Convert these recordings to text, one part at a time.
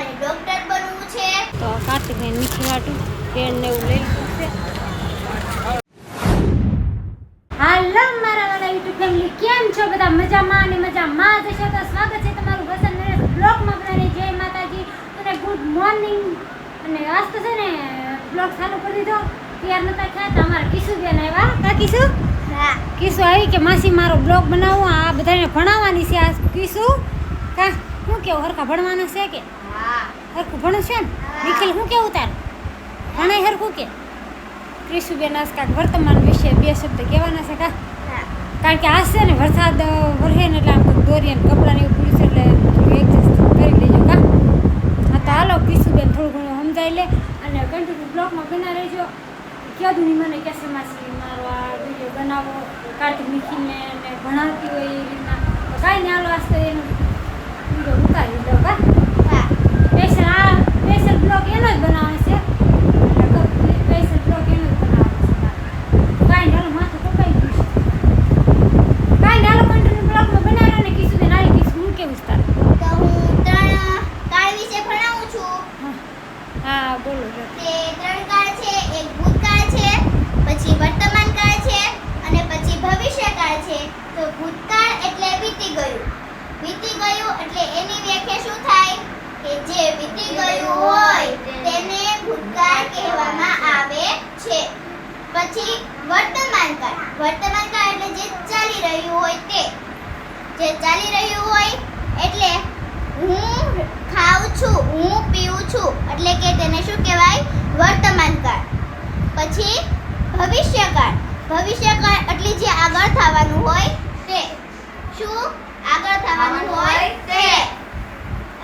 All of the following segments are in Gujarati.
મારે ડોક્ટર બનવું છે. તો કાર્તિકને મીઠી વાટું પેન ને એવું લઈ છે. હાલો મારા વાળા યુટ્યુબ ફેમિલી કેમ છો? બધા મજામાં અને મજામાં જ છો. તો સ્વાગત છે તમારું વસંત નરેશ બ્લોગમાં બધાને. જય માતાજી. અને ગુડ મોર્નિંગ અને આજ તો છે ને બ્લોગ ચાલુ કરી દીધો. તૈયાર નતા થયા તો અમારા કિશુબેન આવ્યા. કા કિશુ? હા. કિશુ આવી કે માસી મારો બ્લોગ બનાવો. આ બધાને ભણાવવાની છે આ કિશુ. કા શું કેવું હરખા ભણવાના છે કે? હરખું ભણું છે ને? નિખિલ શું કેવું તારું? ભણાય હરખું કે? ક્રિશુબેન આજ કાંઈક વર્તમાન વિશે બે શબ્દ કહેવાના છે કા? કારણ કે આ છે ને વરસાદ વરસે ને એટલે આમ કંઈક દોરી અને કપડાં ને એવું પૂરું છે એટલે થોડું એડજસ્ટ કરી લેજો કા? હા તો હાલો ક્રિશુબેન થોડું ઘણું સમજાઈ લે અને કન્ટિન્યુ બ્લોગમાં બના રહેજો. કીધું નહીં મને કહેશે માસી મારો આ વીડિયો બનાવો. કાર્તિક નિખિલને ને ભણાવતી હોય એ રીતના. કાંઈ નહીં હાલો આજ તો એનું વીડિયો ઉતારી દો કા હા સ્પેશિયલ આ સ્પેશિયલ બ્લોગ એનો જ બનાવવાનો છે સ્પેશિયલ બ્લોગ એનો જ બનાવવાનો છે કાંઈ નાલો માથું કપાઈ ગયું છે કાંઈ નાલો કન્ટિન્યુ બ્લોગમાં બનાવ્યો ને કીધું ને નારી કીધું હું કેવું છે તારે તો હું ત્રણ કાળ વિશે ભણાવું છું હા. હા બોલો જો. તે ત્રણ કાળ છે એક ભૂતકાળ છે પછી વર્તમાન કાળ છે અને પછી ભવિષ્યકાળ છે તો ભૂતકાળ એટલે વીતી ગયું. વીતી ગયું એટલે એની વ્યાખ્યા શું થાય? કે જે વીતી ગયું હોય તેને ભૂતકાળ કહેવામાં આવે છે. પછી વર્તમાન કાળ વર્તમાન કાળ એટલે જે ચાલી રહ્યું હોય તે. જે ચાલી રહ્યું હોય એટલે હું ખાઉં છું, હું પીઉં છું, એટલે કે તેને શું કહેવાય? વર્તમાન કાળ પછી ભવિષ્યકાળ. ભવિષ્યકાળ એટલે જે આગળ થવાનું હોય તે શું આગળ થવાનું હોય તે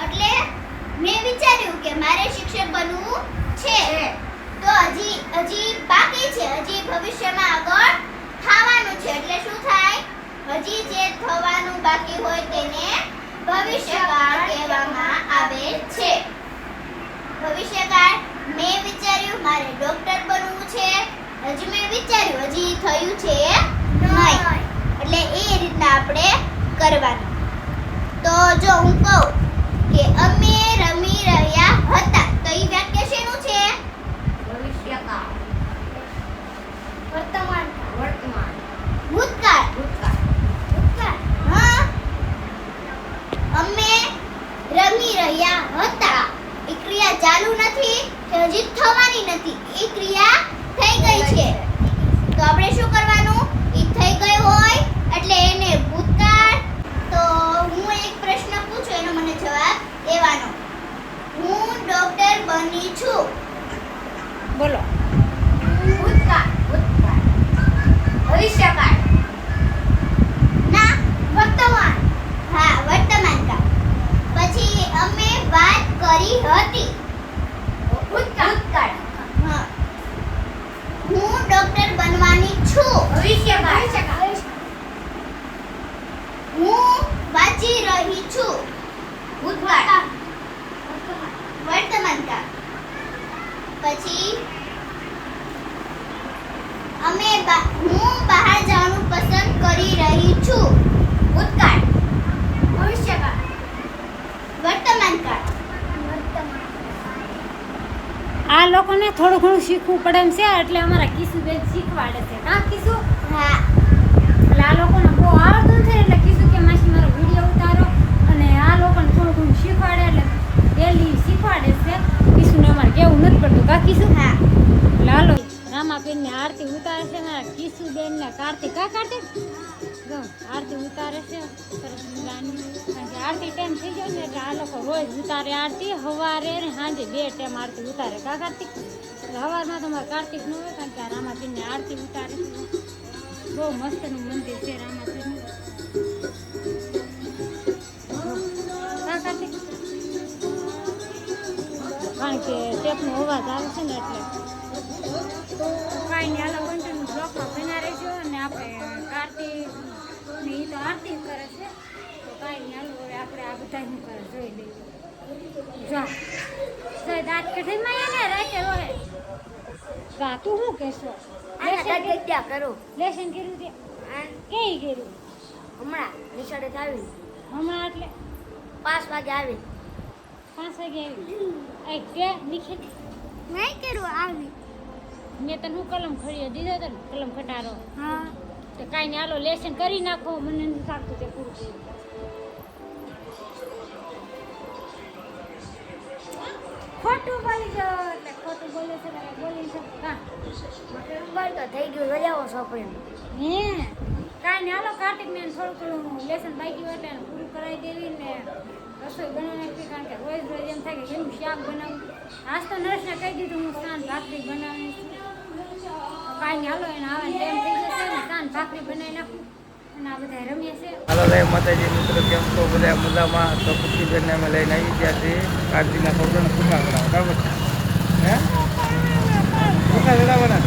એટલે મેં વિચાર્યું કે મારે શિક્ષક બનવું છે. તો હજી હજી બાકી છે. હજી ભવિષ્યમાં આગળ થવાનું છે. એટલે શું થાય? હજી જે થવાનું બાકી હોય તેને ભવિષ્યકાળ કહેવામાં આવે છે. ભવિષ્યકાળ મેં વિચાર્યું મારે ડોક્ટર બનવું છે. હજી મેં વિચાર્યું હજી થયું છે નહીં. એટલે એ રીતના આપણે કરવાનું. તો જો હું કહું કે અમે રમી હતા તો એ વાક્ય શેનું છે ભવિષ્યકાળ વર્તમાન વર્તમાન ભૂતકાળ ભૂતકાળ ભૂતકાળ હા અમે રમી રહ્યા હતા એ ક્રિયા ચાલુ નથી કે હજી થવાની નથી એ ક્રિયા થઈ ગઈ છે તો આપણે શું કરવાનું એ થઈ ગઈ હોય એટલે એને ભૂતકાળ તો હું એક પ્રશ્ન પૂછું એનો મને જવાબ દેવાનો હું ડોક્ટર બની છું બોલો ભૂતકાળ ભૂતકાળ ભવિષ્યકાળ ના વર્તમાન હા વર્તમાન કાળ પછી અમે વાત કરી હતી ભૂતકાળ હા હું ડોક્ટર બનવાની છું ભવિષ્યકાળ હું વાંચી રહી છું ભૂતકાળ વર્તમાન પછી અમે હું બહાર જવાનું પસંદ કરી રહી છું. ભૂતકાળ. ભવિષ્યકાળ. વર્તમાનકાળ આ લોકોને થોડું ઘણું શીખવું પડે એમ છે એટલે અમારા કિશુબેન શીખવાડે છે. હા કિશુ? હા. એટલે આ લોકોને બહુ આવડતું છે એટલે કીધું કે માસી મારો વીડિયો ઉતારો અને આ લોકોને થોડું ઘણું શીખવાડે એટલે ડેલી શીખવાડે છે. કિશુને અમારે કેવું નથી પડતું કા કિશુ હા. લાલો. રામાબેન ને આરતી ઉતારે છે મારા કિશુબેન ને કાર્તિક. કા કાર્તિક? જો આરતી ઉતારે છે. સરસ મજાની. આરતી ટાઈમ થઈ જાય ને એટલે આ લોકો રોજ ઉતારે આરતી સવારે ને સાંજે બે ટાઈમ આરતી ઉતારે. કા કાર્તિક? સવારમાં તો મારે કાર્તિક ન હોય કારણ કે આ રામાબેન ને આરતી ઉતારે છે. બહુ મસ્તનું મંદિર છે રામાબેનનું કારણ કે ટેપનો અવાજ આવે છે ને એટલે. કાંઈ નહીં હાલો કન્ટિન્યુ બ્લોકમાં બના રહેજો અને આપણે આરતી ને એ તો આરતી કરે છે. તો કાંઈ નહીં હાલો હવે આપણે આ બધા શું કરે જોઈ લઈએ. જા જો દાંત કઠીમાં એને રાતે રોહે. કા તું શું કહેશો? જગ્યા કરો? લેશન કર્યું તે કેઈ કર્યું? હમણાં નિશાળે આવી. હમણાં એટલે? પાંચ વાગે આવી. પાંચ વાગે આવી કે નિખિલ નહીં કરું આવી. મેં તને હું કલમ ખડીએ દીધો તો ને કલમ ખટારો. હા. તો કાંઈ નહીં હાલો લેસન કરી નાખો મને નથી લાગતું તે પૂરું કર્યું ખોટું બોલી એટલે ખોટું બોલે છે બોલી છે કાં? નંબર તો થઈ ગયું રજાઓ સોંપણી હે? કાંઈ નહીં હાલો કાર્તિક ને થોડું થોડું લેસન બાકી હોય એટલે પૂરું કરાવી દેવી ને રસોઈ બનાવી નાખી કે કેમ શાક બનાવું. આજ તો નર્સને કહી દીધું, હું સાંજ ભાખરી બનાવી કાંઈ હાલો, એને આવે ટાઈમ થઈ જશે ને ભાખરી બનાવી નાખું. અને આ બધા રમીએ છે. હાલો જય માતાજી, મિત્રો, કેમ તો બધા મજામાં? તો ખુશીબેનને અમે લઈને આવી ગયા છીએ. કાર્તિકના છોકરાને પૂઠા ચડાવવા બરાબર હે? પૂઠા ચડાવવાના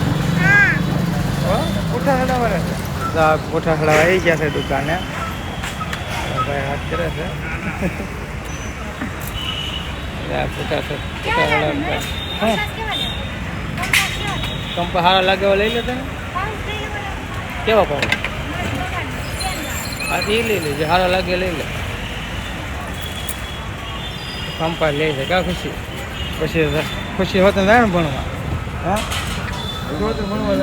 પૂઠા ચડાવવાના પૂઠા ચડાવવા આવી ગયા છે દુકાને. ભાઈ વાત કરે છે. કંપા સારા લાગે એવા લઈ ને કેવા હા એ લઈ લેજે સારા લાગે લઈ લે. કંપા લે છે, કા ખુશી? પછી ખુશી હોત જાય ને ભણવા. હા? ભણવા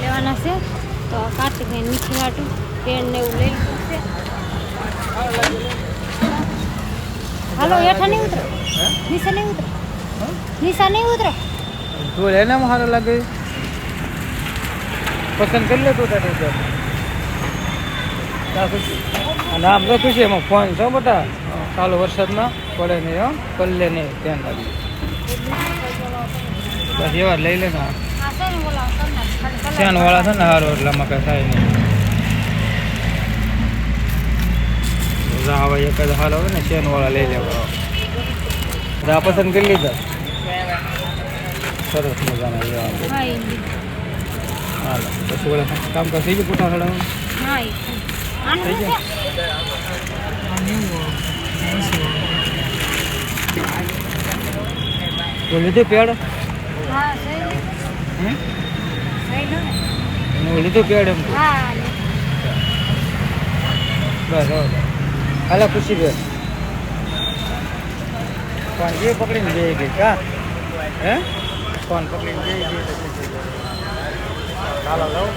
લેવાના છે, તો કાર્તિકભાઈ મીઠી વાટું, પેન ને એવું લઈ લીધું હાલો હેઠા નહીં ઉતરો? નીચે નહીં ઉતરો. નીચે નહીં ઉતરો. તું એનામાં સારું લાગે? પસંદ કરી લે તું તારી રીતે કા અને આમ તો ખુશી એમાં ફોન છો બધા. ચાલુ વરસાદમાં પડે નહીં હો. પલ્લે નહીં ધ્યાન રાખજો. બસ એવા લઈ લે ને વાળા છે ને સારું એટલે આમાં કઈ થાય નહીં જા હવે એક જ હાલ આવે ને શેનવાળા લઈ લેવા જા પસંદ કરી લીધા? સરસ મજાના લેવા. હાલો પછી ઓલા કામ કર થઈ ગયું? છે? ગયું તો લીધું પેડ? લીધું પેડ એમ હવે. હાલો, ખુશી બેન. પણ એ પકડીને જઈ ગઈ કા હે? ફોન પકડીને જઈ ગઈ. હાલો.